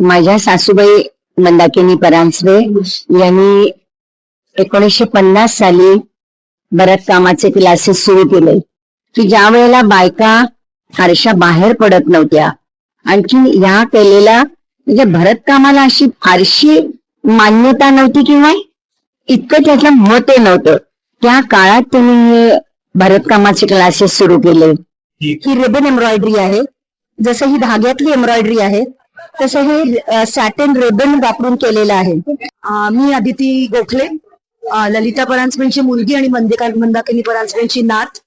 माझ्या सासूबाई मंदाकिनी परांजपे यांनी एकोणीसशे पन्नास साली बऱ्याच कामाचे क्लासेस सुरू केले. की ज्या वेळेला बायका फारशा बाहेर पडत नव्हत्या. आणखी ह्या केलेल्या म्हणजे भरत कामाला अशी फारशी मान्यता नव्हती किंवा इतकं त्याचं मत नव्हतं. त्या काळात त्यांनी हे भरतकामाचे क्लासेस सुरू केले. ही रिबन एम्ब्रॉयडरी आहे. जसं ही धाग्यातली एम्ब्रॉयडरी आहे तसं हे सॅटन रेबन वापरून केलेलं आहे. मी अदिती गोखले. ललिता परांजपेंची मुलगी आणि मंदिका मंदाकिनी परांजपेंची नात.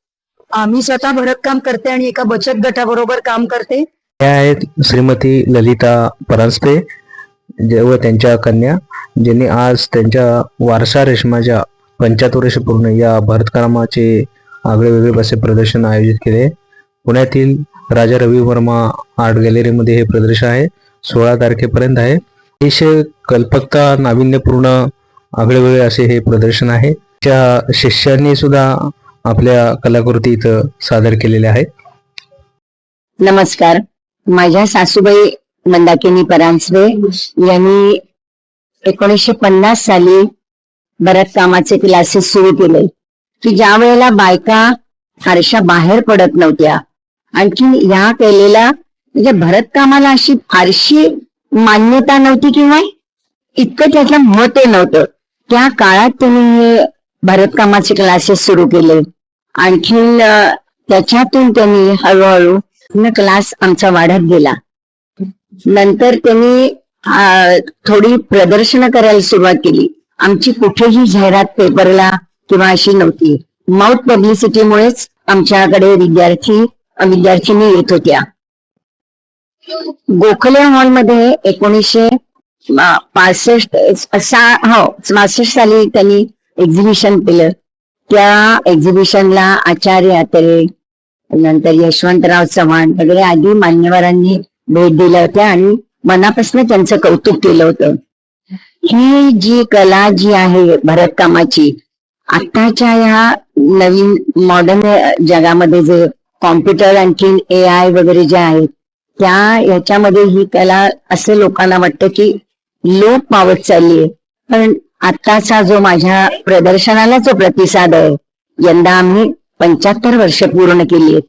मी स्वतः भरतकाम करते आणि एका बचत गटाबरोबर काम करते. आहेत श्रीमती ललिता परांजपे व त्यांच्या कन्या ज्यांनी आज त्यांच्या वारसा रेशमाच्या पंच्याहत्तर वर्ष पूर्ण या भरतकामाचे आगळे वेगळे असे प्रदर्शन आयोजित केले. पुण्यातील राजा रवी वर्मा आर्ट गॅलरीमध्ये हे प्रदर्शन आहे. सोळा तारखेपर्यंत आहे. अतिशय कल्पकता नाविन्यपूर्ण आगळेवेगळे असे हे प्रदर्शन आहे. त्या शिष्यांनी सुद्धा आपल्या कलाकृती इथं सादर केलेल्या आहेत. नमस्कार. माझ्या सासूबाई मंदाकिनी परांजपे यांनी एकोणीसशे पन्नास साली बऱ्याच कामाचे क्लासेस सुरू केले. की ज्या वेळेला बायका फारशा बाहेर पडत नव्हत्या. आणखी ह्या केलेल्या म्हणजे भरतकामाला अशी फारशी मान्यता नव्हती किंवा इतकं त्याचं महत्त्व नव्हतं. त्या काळात त्यांनी भरतकामाचे क्लासेस सुरू केले. आणखीन त्याच्यातून त्यांनी हळूहळू क्लास आमचा वाढत गेला. नंतर त्यांनी थोडी प्रदर्शन करायला सुरुवात केली. आमची कुठेही जाहिरात पेपरला किंवा अशी नव्हती. माउथ पब्लिसिटीमुळेच आमच्याकडे विद्यार्थी विद्यार्थिनी येत होत्या. गोखले हॉलमध्ये एकोणीसशे पासष्ट सा हो पासष्ट साली त्यांनी एक्झिबिशन केलं. त्या एक्झिबिशनला आचार्य अतरे नंतर यशवंतराव चव्हाण वगैरे आधी मान्यवरांनी भेट दिल्या होत्या आणि मनापासून त्यांचं कौतुक केलं होतं. ही जी कला जी आहे भरतकामाची आताच्या या नवीन मॉडर्न जगामध्ये जे कॉम्प्युटर आणखीन ए आय वगैरे जे आहेत त्या याच्यामध्ये ही कला असं लोकांना वाटतं की लोप पावत चालली आहे. पण आताचा जो माझ्या प्रदर्शनाला जो प्रतिसाद आहे यंदा आम्ही पंच्याहत्तर वर्ष पूर्ण केली आहेत.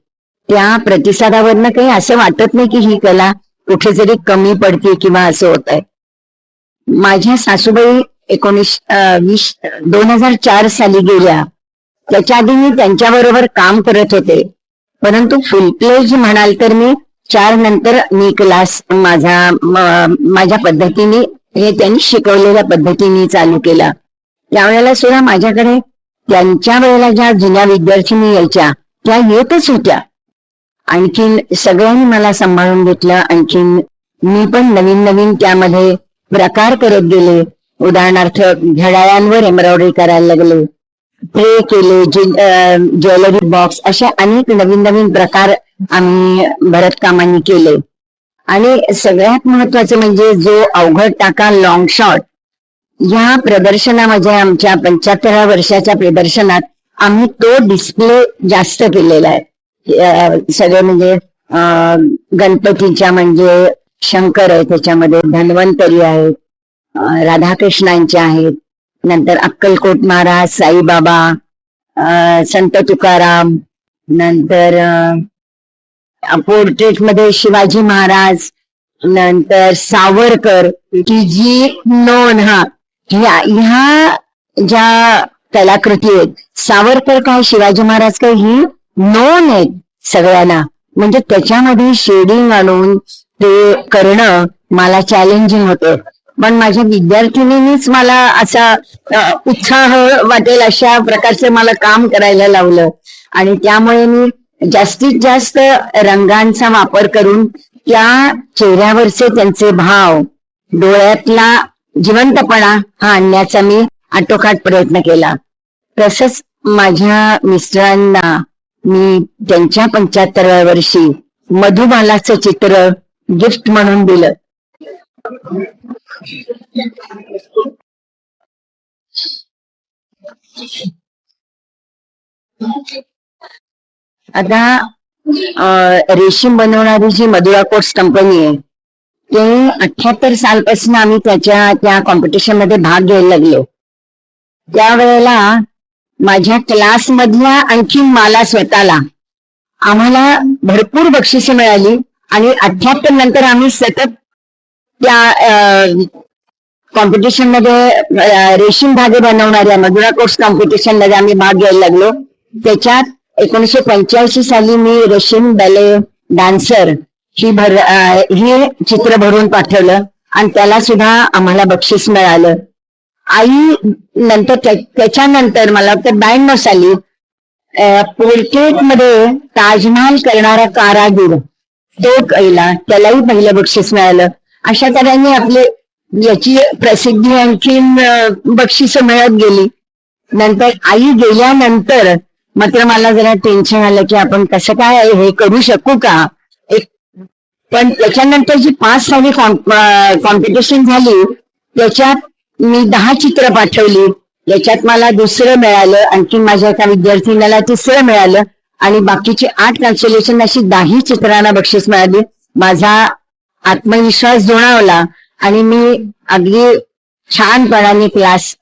त्या प्रतिसादावरनं काही असं वाटत नाही की ही कला कुठेतरी कमी पडते किंवा असं होत आहे. माझ्या सासूबाई एकोणीस वीस दोन हजार चार साली गेल्या. त्याच्या आधी मी त्यांच्याबरोबर काम करत होते. परंतु फुलप्लेज म्हणाल तर मी चार नंतर मी क्लास माझा माझ्या पद्धतीने हे त्यांनी शिकवलेल्या पद्धतीने चालू केला. त्यावेळेला सुद्धा माझ्याकडे त्यांच्या वेळेला ज्या जुन्या विद्यार्थिनी यायच्या त्या येतच होत्या. आणखीन सगळ्यांनी मला सांभाळून घेतलं. आणखीन मी पण नवीन नवीन त्यामध्ये प्रकार करत गेले. उदाहरणार्थ घड्याळांवर एम्ब्रॉयडरी करायला लागले. ट्रे केले ज्वेलरी बॉक्स असे अनेक नवीन नवीन प्रकार आम्ही भरतकामांनी केले. आणि सगळ्यात महत्वाचं म्हणजे जो अवघड टाका लॉंग शॉट या प्रदर्शनामध्ये आमच्या पंच्याहत्तरा वर्षाच्या प्रदर्शनात आम्ही तो डिस्प्ले जास्त केलेला आहे. सगळे म्हणजे गणपतीच्या म्हणजे शंकर आहे त्याच्यामध्ये धन्वंतरी आहेत राधाकृष्णांचे आहेत नंतर अक्कलकोट महाराज साईबाबा संत तुकाराम नंतर पोर्ट्रेटमध्ये शिवाजी महाराज नंतर सावरकर की जी नोंद हा ह्या ह्या ज्या कलाकृती आहेत सावरकर काय शिवाजी महाराज काय ही नोंद आहेत सगळ्यांना. म्हणजे त्याच्यामध्ये शेडिंग आणून ते करणं मला चॅलेंजिंग होतं. पण माझ्या विद्यार्थिनीनीच मला असा उत्साह वाटेल अशा प्रकारचं मला काम करायला लावलं. आणि त्यामुळे मी जास्तीत जास्त रंगांचा वापर करून त्या चेहऱ्यावरचे त्यांचे भाव डोळ्यातला जिवंतपणा हा आणण्याचा मी आटोकाट प्रयत्न केला. तसंच माझ्या मिस्टरांना मी त्यांच्या पंच्याहत्तराव्या वर्षी मधुबालाचं चित्र गिफ्ट म्हणून दिलं. आता रेशीम बनवणारी जी मधुरा कोट्स कंपनी आहे ते अठ्याहत्तर सालपासून आम्ही त्याच्या त्या कॉम्पिटिशनमध्ये भाग घ्यायला लागलो. त्यावेळेला माझ्या क्लास मधल्या आणखी मला स्वतःला आम्हाला भरपूर बक्षिसे मिळाली आणि अठ्याहत्तर नंतर आम्ही सतत त्या कॉम्पिटिशनमध्ये रेशीम धागे बनवणाऱ्या मधुरा कोर्स कॉम्पिटिशनमध्ये आम्ही भाग घ्यायला लागलो. त्याच्यात एकोणीशे पंच्याऐंशी साली मी रशियन बॅले डान्सर ही भर हे चित्र भरून पाठवलं आणि त्याला सुद्धा आम्हाला बक्षीस मिळालं. आई नंतर त्याच्यानंतर मला वाटतं ब्याण्णव साली पोर्ट्रेटमध्ये ताजमहाल करणारा कारागीर तो कैला. त्यालाही पहिलं बक्षीस मिळालं. अशा तऱ्हेने आपले याची प्रसिद्धी आणखीन बक्षिस मिळत गेली. नंतर आई गेल्यानंतर मात्र मला जरा टेन्शन आलं की आपण कसं काय हे करू शकू का? एक पण त्याच्यानंतर जी पाच साली कॉम्पिटिशन झाली त्याच्यात मी दहा चित्र पाठवली. याच्यात मला दुसरं मिळालं आणखी माझ्या एका विद्यार्थिनीला तिसरं मिळालं आणि बाकीची आठ कॉन्सोलेशन अशी दहा चित्रांना बक्षीस मिळाली. माझा आत्मविश्वास जुणावला आणि मी अगदी छानपणाने क्लास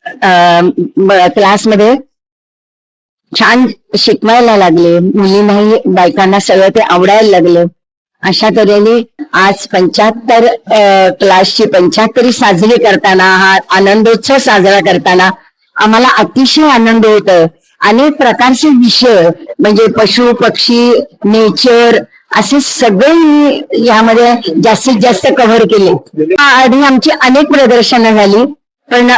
क्लासमध्ये छान शिकवायला लागले. मुलींनाही बायकांना सगळं ते आवडायला लागलं. अशा तऱ्हेने आज पंच्याहत्तर क्लासची पंच्याहत्तरी साजरी करताना हा आनंदोत्सव साजरा करताना आम्हाला अतिशय आनंद होत. अनेक प्रकारचे विषय म्हणजे पशु पक्षी नेचर असे सगळे यामध्ये जास्तीत जास्त कव्हर केले. आधी आमची अनेक प्रदर्शनं झाली. पण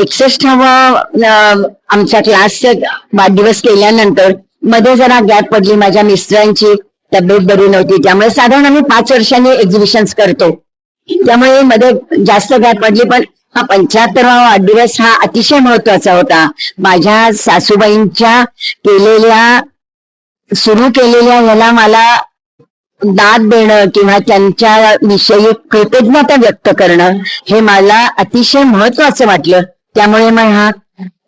एकसष्टावा आमच्या क्लासचा वाढदिवस केल्यानंतरमध्ये जरा गॅप पडली. माझ्या मिस्टरांची तब्येत बरी नव्हती. त्यामुळे साधारण आम्ही पाच वर्षांनी एक्झिबिशन करतो. त्यामुळे मध्ये जास्त गॅप पडली. पण हा पंच्याहत्तरवा वाढदिवस हा अतिशय महत्त्वाचा होता. माझ्या सासूबाईंच्या केलेल्या सुरू केलेल्या ह्याला मला दाद देणं किंवा त्यांच्या विषयी कृतज्ञता व्यक्त करणं हे मला अतिशय महत्वाचं वाटलं. त्यामुळे मग हा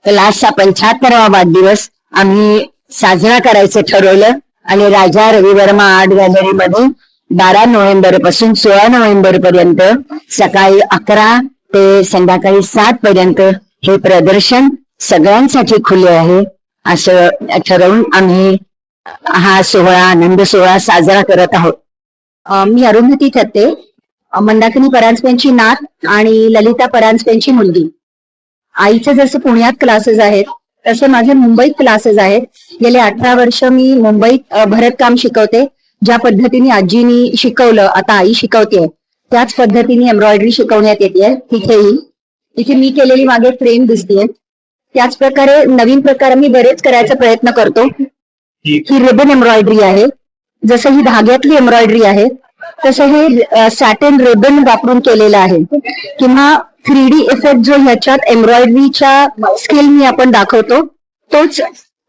क्लासचा पंच्याहत्तरावा वाढदिवस आम्ही साजरा करायचं ठरवलं. आणि राजा रवी वर्मा आर्ट गॅलरीमध्ये बारा नोव्हेंबरपासून सोळा नोव्हेंबर पर्यंत सकाळी अकरा ते संध्याकाळी सात पर्यंत हे प्रदर्शन सगळ्यांसाठी खुले आहे. असं ठरवून आम्ही हा सोहळा आनंद सोहळा साजरा करत आहोत. मी अरुंधती ठरते मंदाकिनी परांजप्यांची नात आणि ललिता परांजप्यांची मुलगी. आईचे जसे पुण्यात क्लासेस आहेत तसे माझे मुंबईत क्लासेस आहेत. गेले अठरा वर्ष मी मुंबईत भरतकाम शिकवते ज्या पद्धतीने आजीनी शिकवलं आता आई शिकवते. त्याच पद्धतीने एम्ब्रॉयडरी शिकवण्यात येते तिथेही तिथे मी केलेली मागे फ्रेम दिसतीये. त्याच प्रकारे नवीन प्रकार मी बरेच करायचा प्रयत्न करतो. ही रिबन एम्ब्रॉयडरी आहे. जसं ही धाग्यातली एम्ब्रॉयडरी आहे तसं हे सॅटन रिबन वापरून केलेलं आहे. किंवा थ्री डी इफेक्ट जो ह्याच्यात एम्ब्रॉयडरीच्या स्किल मी आपण दाखवतो तोच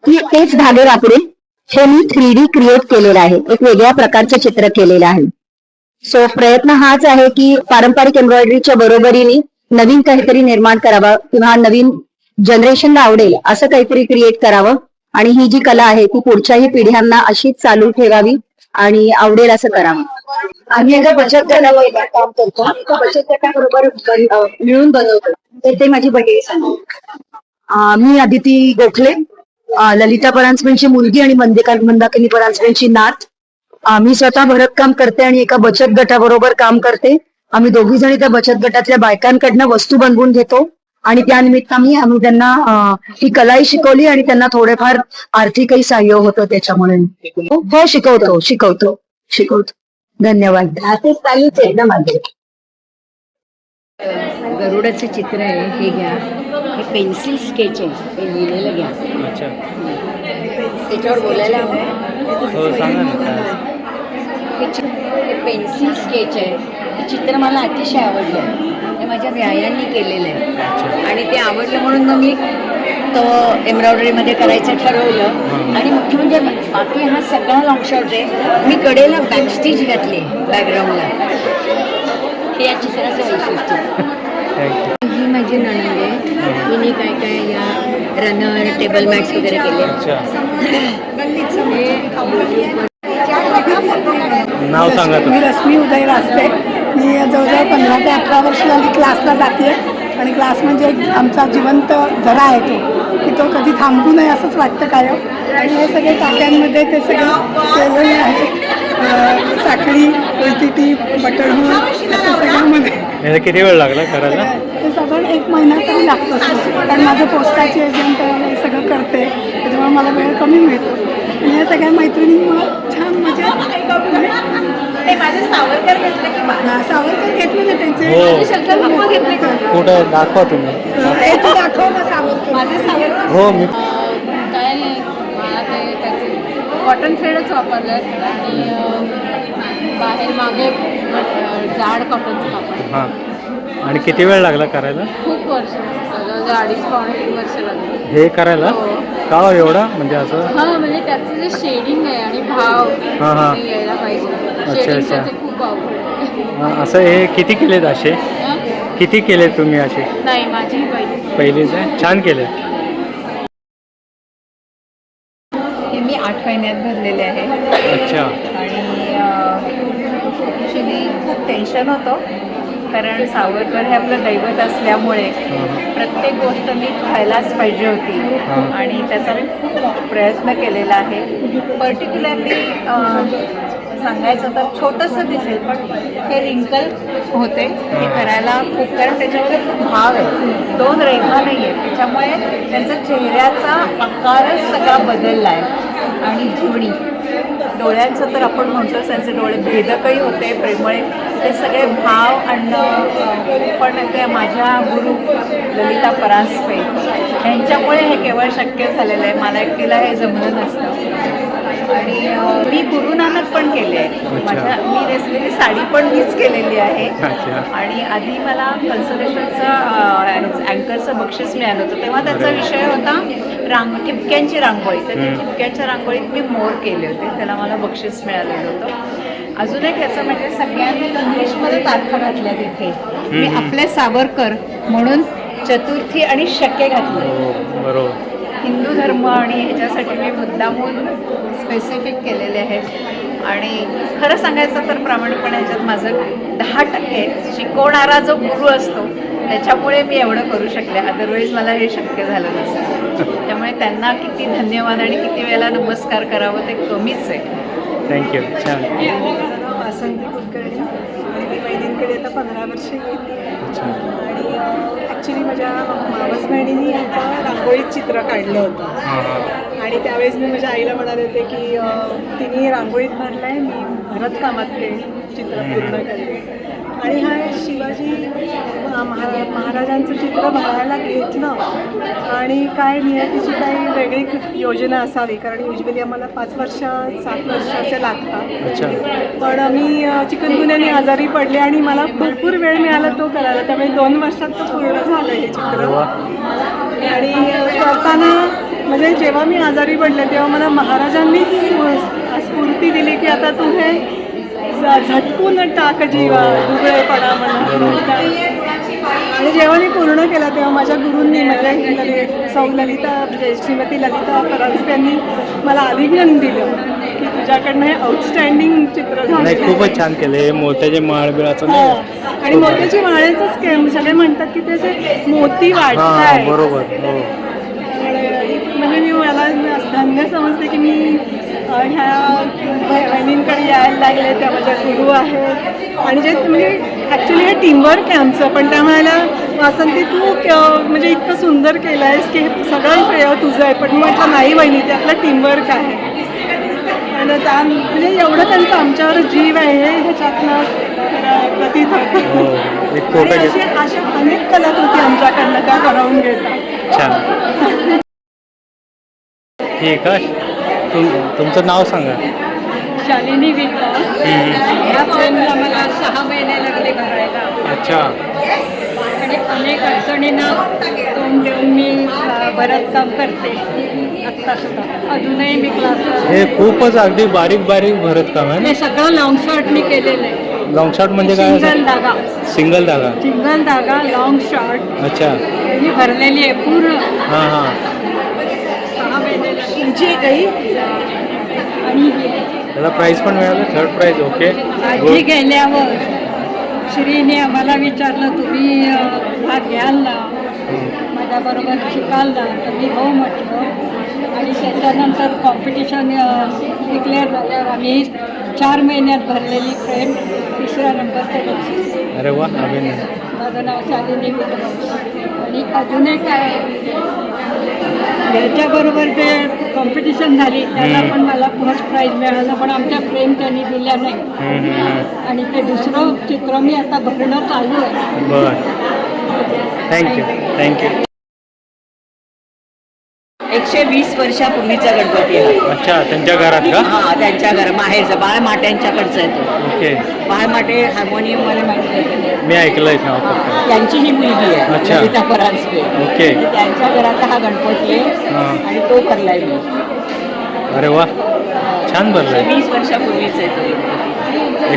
तेच धागे वापरून हे मी थ्री डी क्रिएट केलेलं आहे. एक वेगळ्या प्रकारचं चित्र केलेलं आहे. सो प्रयत्न हाच आहे की पारंपरिक एम्ब्रॉयडरीच्या बरोबरीने नवीन काहीतरी निर्माण करावं किंवा नवीन जनरेशनला आवडेल असं काहीतरी क्रिएट करावं. आणि ही जी कला आहे ती पुढच्याही पिढ्यांना अशीच चालू ठेवावी आणि आवडेल असं करावं. आम्ही एका बचत गटावर काम करतो. बचत गटाबरोबर मिळून बनवतो. तर ते माझी बहीण मी अदिती गोखले. ललिता परांजपेंची मुलगी आणि मंदिका मंदाकिनी परांजपेंची नात. मी स्वतः भरतकाम करते आणि एका बचत गटाबरोबर काम करते. आम्ही दोघी जणी त्या बचत गटातल्या बायकांकडनं वस्तू बनवून घेतो. आणि त्या निमित्ताने आम्ही त्यांना ही कलाही शिकवली आणि त्यांना थोडेफार आर्थिकही सहाय्य होतं त्याच्यामुळे. हो शिकवतो शिकवतो शिकवतो. धन्यवाद. ते चालूच आहे ना माझे गरुडाचं चित्र आहे हे घ्या. हे पेन्सिल स्केच आहे हे लिहिलेलं घ्या. अच्छा. त्याच्यावर बोलायला हवं. हो हे पेन्सिल स्केच आहे. हे चित्र मला अतिशय आवडलं. माझ्या व्यायांनी केलेलं आहे. आणि ते आवडलं म्हणून मग मी तो एम्ब्रॉयडरीमध्ये करायचं ठरवलं. आणि मुख्य म्हणजे बाकी हा सगळा लॉंग शॉट आहे मी कडेला बॅकस्टेज घातली बॅकग्राऊंडला हे या चित्राचं वैशिष्ट्य. ही माझी नणंद आहे. हिने काय काय या रनर टेबल मॅट्स वगैरे केले. अच्छा. हे नाव सांगा मी तुम्ही रश्मी उदय रासपे मी जवळजवळ पंधरा ते अठरा वर्ष झाली क्लासला जाते. आणि क्लास म्हणजे एक आमचा जिवंत झरा आहे तो की तो कधी थांबू नये असंच वाटतं कायम आणि हे सगळे टाक्यांमध्ये ते सगळे केलेले आहे साखळी उलटीटी बटरहून असं सगळ्यामध्ये. किती वेळ लागला करायला? ते साधारण एक महिना तरी लागतो. कारण माझं पोस्टाची एजंट हे सगळं करते. त्याच्यामुळे मला वेळ कमी मिळतो. आणि या सगळ्या मैत्रिणींमुळे छान मजा. सावरकर घेतले ना त्यांचे? हो. घेतले का? कुठं दाखवा तुम्ही. हे तू दाखव ना सावरकर. माझे सावरकर. हो मी काय नाही मला ते त्याचे कॉटन थ्रेडच वापरलं आणि बाहेर मागे जाड कॉटनचं कापड हां. आणि किती वेळ लागला करायला? खूप वर्ष. जवळजवळ अडीच पावणे तीन वर्ष लागली. हे करायला? का हो एवढा? म्हणजे असं? हां म्हणजे त्याचं जे शेडिंग आहे आणि भाव हां, हां. ते यायला पाहिजे. अच्छा. शेडिंग त्याचे खूप अवघड आहे. हां, असं हे किती केलेत असे? हं? किती केलेत तुम्ही असे? नाही माझी ही पहिली पहिलेच आहे? छान केले हे मी आठ महिन्यात भरलेले आहे. अच्छा. आणि खूप टेन्शन होतं. कारण सावरकर हे आपलं दैवत असल्यामुळे प्रत्येक गोष्ट नीट व्हायलाच पाहिजे होती. आणि त्याचा मी खूप प्रयत्न केलेला आहे. पर्टिक्युलरली सांगायचं तर छोटंसं दिसेल पण हे रिंकल होते. हे करायला खूप कारण त्याच्यामध्ये खूप भाव आहे. दोन रेखा नाही आहेत त्याच्यामुळे त्यांचा चेहऱ्याचा आकारच सगळा बदलला आहे. आणि जुळणी डोळ्यांचं तर आपण म्हणतो त्यांचे डोळे भेदकही होते प्रेमळे. ते सगळे भाव आणणं पण त्या माझ्या गुरु ललिता परांजपे. यांच्यामुळे हे केवळ शक्य झालेलं आहे. मला एकटीला हे जमलं नसतं. आणि मी गुरु नानक पण केले आहे माझ्या मी नेसलेली साडी पण मीच केलेली आहे. अच्छा. आणि आधी मला कन्सलेशनचं अँकरचं बक्षीस मिळालं होतं. तेव्हा त्याचा विषय होता रांग ठिपक्यांची रांगोळी. तर त्या ठिपक्यांच्या रांगोळीत मी मोर केले होते. त्याला मला बक्षीस मिळालेलं होतं. अजून एक याचं म्हणजे सगळ्यांनी इंग्लिशमध्ये तारखा घातल्या तिथे. मी आपले सावरकर म्हणून चतुर्थी आणि शक्य घातलं. हो बरोबर. हिंदू धर्म आणि ह्याच्यासाठी मी मुद्दामून स्पेसिफिक केलेले आहेत. आणि खरं सांगायचं तर प्रामाणिकपणे ह्याच्यात माझं दहा टक्के शिकवणारा जो गुरु असतो त्याच्यामुळे मी एवढं करू शकले. अदरवाईज मला हे शक्य झालं नसतं. त्यामुळे त्यांना किती धन्यवाद आणि किती वेळेला नमस्कार करावं ते कमीच आहे. थँक्यू छान. वासंती कुलकर्णी आणि मी वैदिनकडे आता पंधरा वर्ष आणि ॲक्च्युली माझ्या मावस बहिणीने ह्याचं रांगोळीत चित्र काढलं होतं. आणि त्यावेळेस मी माझ्या आईला म्हणाले होते की तिने रांगोळीत भरलं आहे मी भरतकामात ते चित्र पूर्ण करते. आणि हा शिवाजी महारा महाराजांचं चित्र भरायला घेतलं आणि काय नियतीची काही वेगळी योजना असावी कारण युजली आम्हाला पाच वर्ष सात वर्ष असे लागतात. पण मी अ, चिकनगुन्ह्याने आजारी पडले आणि मला भरपूर वेळ मिळाला तो करायला त्यामुळे दोन वर्षात तो पूर्ण झालं हे चित्र. आणि करताना म्हणजे जेव्हा मी आजारी पडले तेव्हा मला महाराजांनीच स्फू- स्फूर्ती दिली की आता तू हे झटकून टाक जीवा दुबळेपणा आणि जेव्हा मी पूर्ण केला तेव्हा माझ्या गुरूंनी ललित सौ ललिता म्हणजे श्रीमती ललिता परांजपे यांनी मला अभिनंदन दिलं की तुझ्याकडनं हे आउटस्टँडिंग चित्र नाही झालं खूपच छान केले. हे मोत्याचे माळ बिळाचं हो. आणि मोत्याची माळेचंच के सगळे म्हणतात की त्याचे मोती वाटत बरोबर. हो. म्हणजे मी मला धन्य समजते की मी ह्या बहिणींकडे यायला लागले त्या माझ्या गुरु आहेत. आणि जे म्हणजे ॲक्च्युली हे टीमवर्क आहे आमचं पण त्या म्हणाल्या वासंती तू म्हणजे इतकं सुंदर केलं आहेस की हे सगळं श्रेय तुझं आहे. पण मी म्हटलं नाही बहिणी ते आपलं टीमवर्क आहे. आणि त्या म्हणजे एवढं त्यांचं आमच्यावर जीव आहे हे ह्याच्यातनं खरं प्रतीत हो होतं फोटो अशी अशा अनेक कलाकृती आमच्याकडनं त्या करवून घेतात. ठीक आहे तुम तुमचं नाव सांगा. शालिनी विकास हम्म. या फ्रेमला मला सहा महिने लागले भरायला. अच्छा. आणि अनेक अडचणींना तोंड देऊन मी अ, बरंच काम करते. आत्ता सुद्धा. अजूनही मी क्लास हे खूपच अगदी बारीक बारीक भरत काम आहे हे सगळं लॉंग शॉर्टनी केलेलं आहे. लॉंग शॉट म्हणजे काय सिंगल धागा. सिंगल धागा. सिंगल धागा लॉंग शॉर्ट अच्छा. ही भरलेली आहे पूर्ण. हां हां. सहा महिने लागले. तुमची एक आई? आणि ही त्याला प्राईज पण मिळालं थर्ड प्राईज ओके आधी गेल्यावर श्रीने आम्हाला विचारलं तुम्ही भाग घ्याल ना माझ्याबरोबर शिकाल ना तर मी हो म्हटलं. आणि त्याच्यानंतर कॉम्पिटिशन डिक्लेअर झाल्यावर आम्ही चार महिन्यात भरलेली फ्रेम तिसऱ्या नंबरचं बक्षीस अरे वा माझं नाव शालिनी आणि अजून एक आहे याच्याबरोबर जे कॉम्पिटिशन झाली त्याला पण मला फर्स्ट प्राईज मिळालं पण आमच्या फ्रेम त्यांनी दिल्या नाही. आणि ते दुसरं चित्र मी आता भरणं चालू आहे. थँक्यू थँक्यू एकशे वीस वर्षापूर्वीचा गणपती आहे. अच्छा त्यांच्या घरात का? हा त्यांच्या घर माहेरचा बाळ माट्यांच्याकडचा आहे तो. ओके. बाळ माटे हार्मोनियम मला माहिती आहे मी ऐकलंय नाव फक्त. त्यांची ही मुलगी आहे अच्छा. ललिता परांजपे ओके. त्यांच्या घराचा हा गणपती आहे हा. आणि तो भरलाय मी. अरे वा छान भरलंय. वीस वर्षापूर्वीच आहे तो